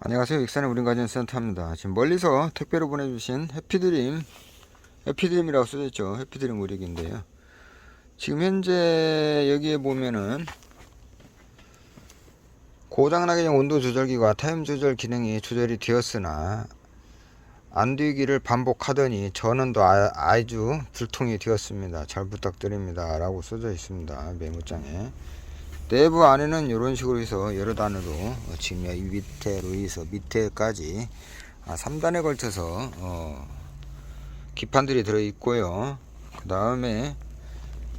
안녕하세요. 익산의 우린 가전 센터입니다. 지금 멀리서 택배로 보내주신 해피드림, 해피드림이라고 써져있죠. 해피드림 우릭인데요. 지금 현재 여기에 보면은 고장나기 전 온도 조절기와 타임 조절 기능이 조절이 되었으나 안 되기를 반복하더니 전원도 아, 아주 불통이 되었습니다. 잘 부탁드립니다. 라고 써져 있습니다. 메모장에. 내부 안에는 이런 식으로 해서 여러 단으로 어, 지금 이 밑에로 해서 밑에까지 아, 3단에 걸쳐서 어, 기판들이 들어 있고요. 그 다음에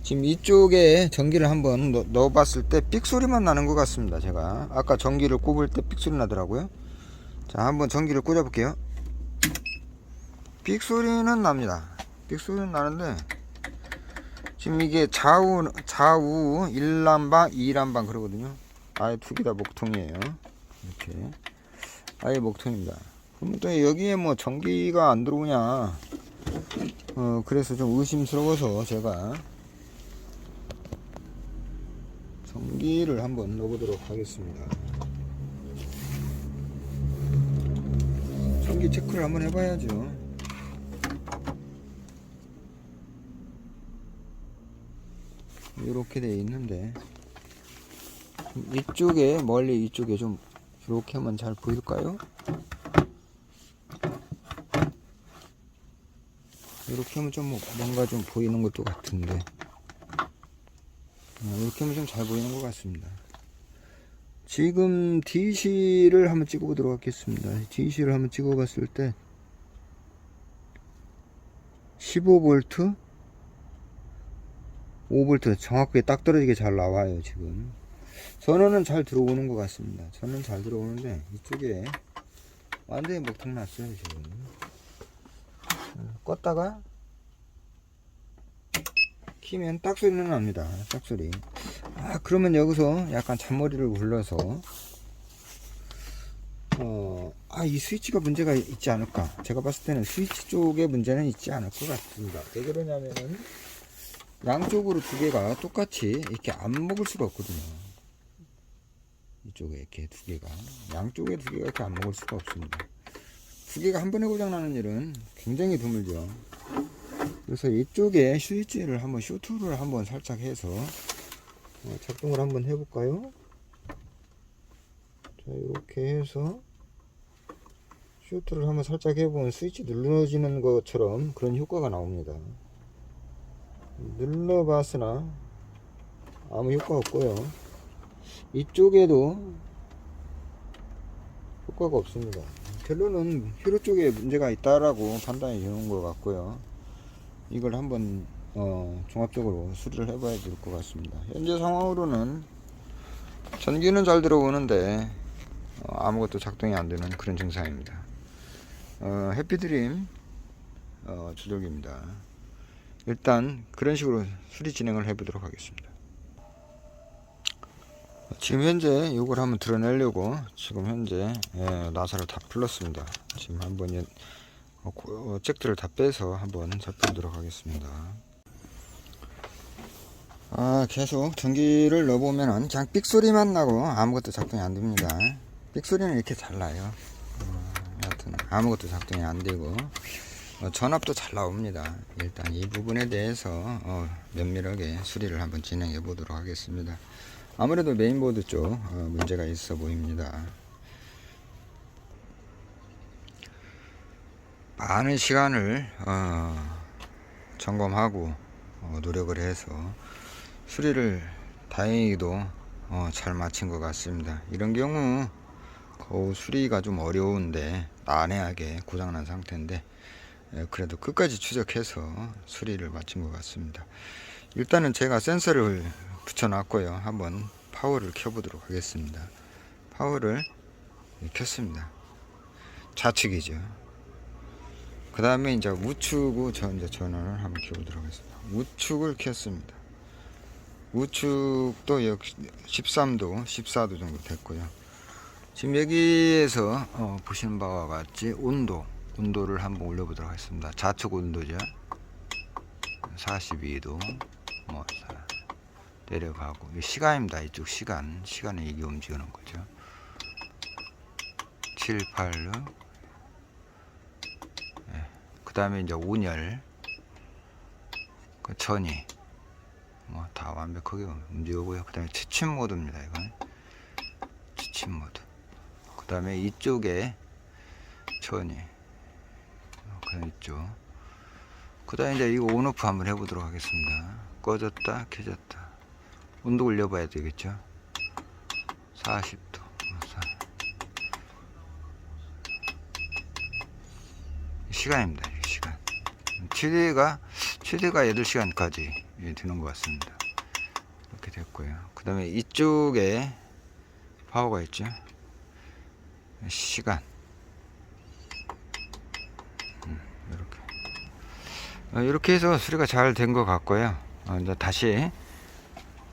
지금 이쪽에 전기를 한번 넣, 넣어 봤을 때 삑 소리만 나는 것 같습니다. 제가 아까 전기를 꼽을 때 삑 소리 나더라고요. 자, 한번 전기를 꽂아 볼게요. 삑 소리는 납니다. 삑 소리는 나는데 지금 이게 좌우 좌우 1란방, 2란방 그러거든요. 아예 두 개 다 목통이에요. 이렇게 아예 목통입니다. 그럼 또 여기에 뭐 전기가 안 들어오냐? 어 그래서 좀 의심스러워서 제가 전기를 한번 넣어보도록 하겠습니다. 전기 체크를 한번 해봐야죠. 이렇게 돼 있는데 이쪽에 멀리 이쪽에 좀 이렇게 하면 잘 보일까요? 이렇게 하면 좀 뭐- 뭔가 좀 보이는 것도 같은데 아, 이렇게 하면 좀 잘 보이는 것 같습니다. 지금 DC를 한번 찍어보도록 하겠습니다. DC를 한번 찍어봤을 때 15V 5V 정확하게 딱 떨어지게 잘 나와요 지금 전원은 잘 들어오는 것 같습니다 전원 잘 들어오는데 이쪽에 완전히 목통 났어요 지금 어, 껐다가 키면 딱 소리는 납니다 딱 소리 아 그러면 여기서 약간 잔머리를 굴러서 어, 아, 이 스위치가 문제가 있지 않을까. 제가 봤을 때는 스위치 쪽에 문제는 있지 않을 것 같습니다. 왜 그러냐면은, 양쪽으로 두 개가 똑같이 이렇게 안 먹을 수가 없거든요. 이쪽에 이렇게 두 개가. 양쪽에 두 개가 이렇게 안 먹을 수가 없습니다. 두 개가 한 번에 고장 나는 일은 굉장히 드물죠. 그래서 이쪽에 스위치를 한번 쇼트를 한번 살짝 해서 어, 작동을 한번 해볼까요? 자, 이렇게 해서 쇼트를 한번 살짝 해보면 스위치 눌러지는 것처럼 그런 효과가 나옵니다. 눌러봤으나 아무 효과 없고요. 이쪽에도 효과가 없습니다. 결론은 휘로 쪽에 문제가 있다라고 판단이 되는 것 같고요. 이걸 한번 어, 종합적으로 수리를 해봐야 될 것 같습니다. 현재 상황으로는 전기는 잘 들어오는데 어, 아무것도 작동이 안 되는 그런 증상입니다. 어, 해피드림 어, 조절기입니다. 일단 그런 식으로 수리 진행을 해보도록 하겠습니다. 지금 현재 이걸 한번 드러내려고 지금 현재 예, 나사를 다 풀렀습니다. 지금 한번 예, 잭들을 다 빼서 한번 살펴보도록 하겠습니다. 아 계속 전기를 넣어보면은 그냥 삑 소리만 나고 아무것도 작동이 안 됩니다. 삑 소리는 이렇게 잘 나요. 어, 여하튼 아무것도 작동이 안 되고 어, 전압도 잘 나옵니다. 일단 이 부분에 대해서 어, 면밀하게 수리를 한번 진행해 보도록 하겠습니다. 아무래도 메인보드 쪽 어, 문제가 있어 보입니다. 많은 시간을 어, 점검하고 어, 노력을 해서 수리를 다행히도 어, 잘 마친 것 같습니다. 이런 경우 거우 수리가 좀 어려운데 난해하게 고장난 상태인데 예, 그래도 끝까지 추적해서 수리를 마친 것 같습니다. 일단은 제가 센서를 붙여놨고요. 한번 파워를 켜보도록 하겠습니다. 파워를 켰습니다. 좌측이죠. 그 다음에 이제 우측으로 저 이제 전원을 한번 켜보도록 하겠습니다. 우측을 켰습니다. 우측도 역시 13도, 14도 정도 됐고요. 지금 여기에서 어, 보시는 바와 같이 온도, 온도를 한번 올려보도록 하겠습니다. 좌측 온도죠. 42도, 뭐 자, 내려가고 이 시간입니다. 이쪽 시간, 시간에 이게 움직이는 거죠. 7, 8, 6. 그 다음에 이제 온열, 그 전이, 뭐 다 완벽하게 움직이고요. 그 다음에 취침 모드입니다. 이건 취침 모드. 그 다음에 이쪽에 전이, 이쪽. 그 다음에 이제 이거 온오프 한번 해보도록 하겠습니다. 꺼졌다, 켜졌다. 온도 올려봐야 되겠죠. 40도. 시간입니다. 이 시간. 최대가 최대가 8시간까지 되는 것 같습니다. 이렇게 됐고요. 그 다음에 이쪽에 파워가 있죠. 시간. 음, 이렇게. 어, 이렇게 해서 수리가 잘 된 것 같고요. 어, 이제 다시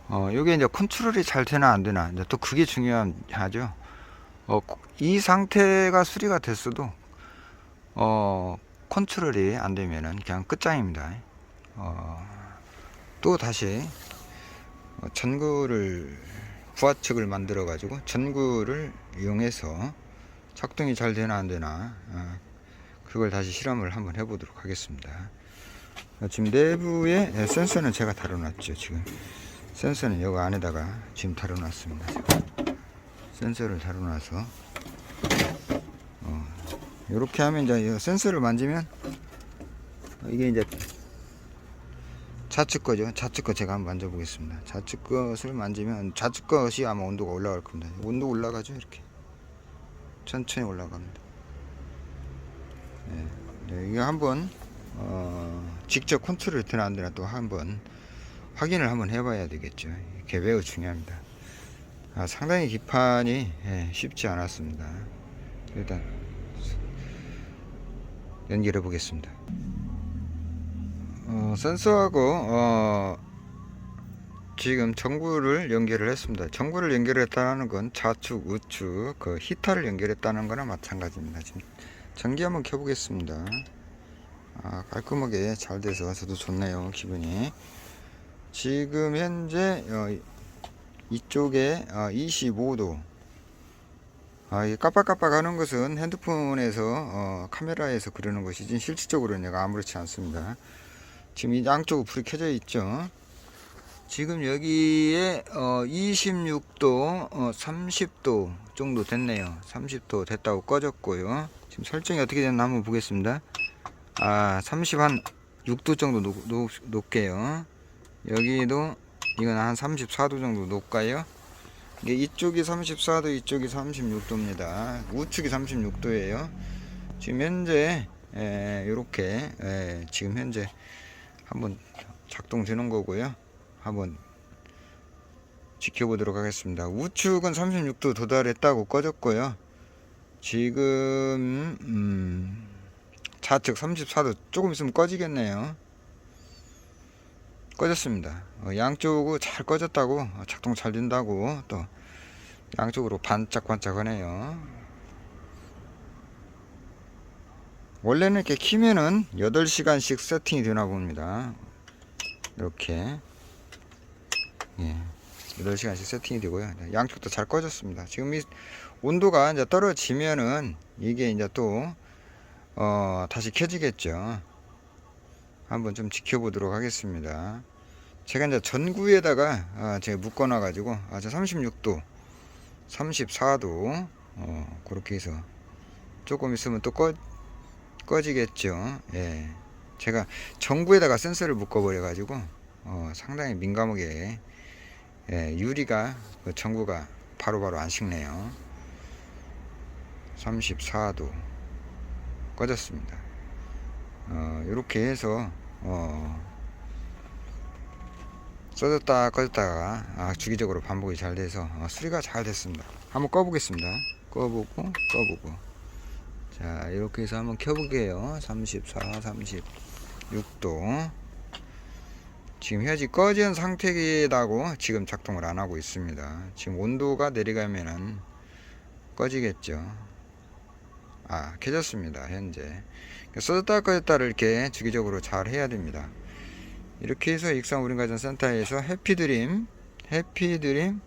어, 요게 이제 컨트롤이 잘 되나 안 되나. 이제 또 그게 중요하죠. 어, 이 상태가 수리가 됐어도 어, 컨트롤이 안 되면은 그냥 끝장입니다. 어, 또 다시 어, 전구를 부하측을 만들어 가지고 전구를 이용해서 작동이 잘 되나 안 되나 어, 그걸 다시 실험을 한번 해보도록 하겠습니다. 어, 지금 내부에 네, 센서는 제가 다뤄놨죠. 지금 센서는 여기 안에다가 지금 다뤄놨습니다. 센서를 다뤄놔서 이렇게 하면 이제 이 센서를 만지면 이게 이제 좌측 거죠. 좌측 거 제가 한번 만져보겠습니다. 좌측 것을 만지면 좌측 것이 아마 온도가 올라갈 겁니다. 온도 올라가죠. 이렇게 천천히 올라갑니다. 네, 네, 이거 한번 어, 직접 컨트롤 되나 안 되나 또 한번 확인을 한번 해봐야 되겠죠. 이게 매우 중요합니다. 아, 상당히 기판이 예, 쉽지 않았습니다. 일단 연결해 보겠습니다. 어, 센서하고 어, 지금 전구를 연결을 했습니다. 전구를 연결했다는 건 좌측, 우측, 그 히터를 연결했다는 거나 마찬가지입니다. 지금 전기 한번 켜보겠습니다. 아, 깔끔하게 잘 돼서 저도 좋네요. 기분이. 지금 현재 어, 이쪽에 어, 25도 아, 이 깜빡깜빡 하는 것은 핸드폰에서 어, 카메라에서 그러는 것이지 실질적으로는 얘가 아무렇지 않습니다. 지금 이 양쪽으로 불이 켜져 있죠. 지금 여기에 어, 26도, 어, 30도 정도 됐네요. 30도 됐다고 꺼졌고요. 지금 설정이 어떻게 됐나 한번 보겠습니다. 아, 30 한 6도 정도 높, 높, 높게요. 여기도 이건 한 34도 정도 높까요? 이게 이쪽이 34도, 이쪽이 36도입니다. 우측이 36도예요. 지금 현재 에, 이렇게 에, 지금 현재 한번 작동되는 거고요. 한번 지켜보도록 하겠습니다. 우측은 36도 도달했다고 꺼졌고요. 지금 음, 좌측 34도 조금 있으면 꺼지겠네요. 꺼졌습니다. 어, 양쪽으로 잘 꺼졌다고 어, 작동 잘 된다고 또 양쪽으로 반짝반짝하네요. 원래는 이렇게 키면은 8시간씩 세팅이 되나 봅니다. 이렇게 예, 8시간씩 세팅이 되고요. 양쪽도 잘 꺼졌습니다. 지금 이 온도가 이제 떨어지면은 이게 이제 또 어, 다시 켜지겠죠. 한번 좀 지켜보도록 하겠습니다. 제가 이제 전구에다가 아, 제가 묶어놔 가지고 아, 저 36도 34도 어, 그렇게 해서 조금 있으면 또 꺼, 꺼지겠죠 예. 제가 전구에다가 센서를 묶어 버려 가지고 어, 상당히 민감하게 예, 유리가 그 전구가 바로바로 안 식네요 34도 꺼졌습니다. 어, 이렇게 해서 어, 써졌다 꺼졌다가 아, 주기적으로 반복이 잘 돼서 어, 수리가 잘 됐습니다. 한번 꺼보겠습니다. 꺼보고 꺼보고. 자 이렇게 해서 한번 켜볼게요. 34 36도. 지금 현재 꺼진 상태이다고 지금 작동을 안 하고 있습니다. 지금 온도가 내려가면은 꺼지겠죠 아 켜졌습니다 현재 써졌다 꺼졌다를 이렇게 주기적으로 잘 해야 됩니다 이렇게 해서 익산 우린가전 센터에서 해피드림 해피드림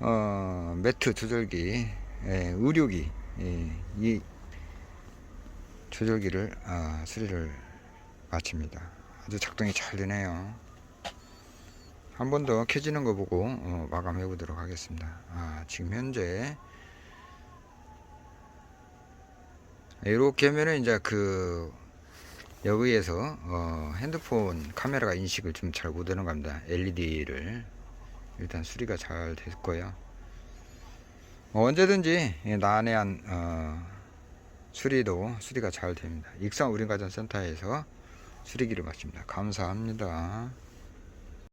어, 매트 조절기 예, 의료기 이, 이 조절기를 아, 수리를 마칩니다. 아주 작동이 잘 되네요. 한 번 더 켜지는 거 보고 어, 마감해 보도록 하겠습니다. 아, 지금 현재 이렇게 하면은 이제 그 여기에서 어, 핸드폰 카메라가 인식을 좀 잘 못하는 겁니다. LED를 일단 수리가 잘 됐고요. 뭐 언제든지 이 난해한 어, 수리도 수리가 잘 됩니다. 익산 우린가전 센터에서 수리기를 마칩니다. 감사합니다.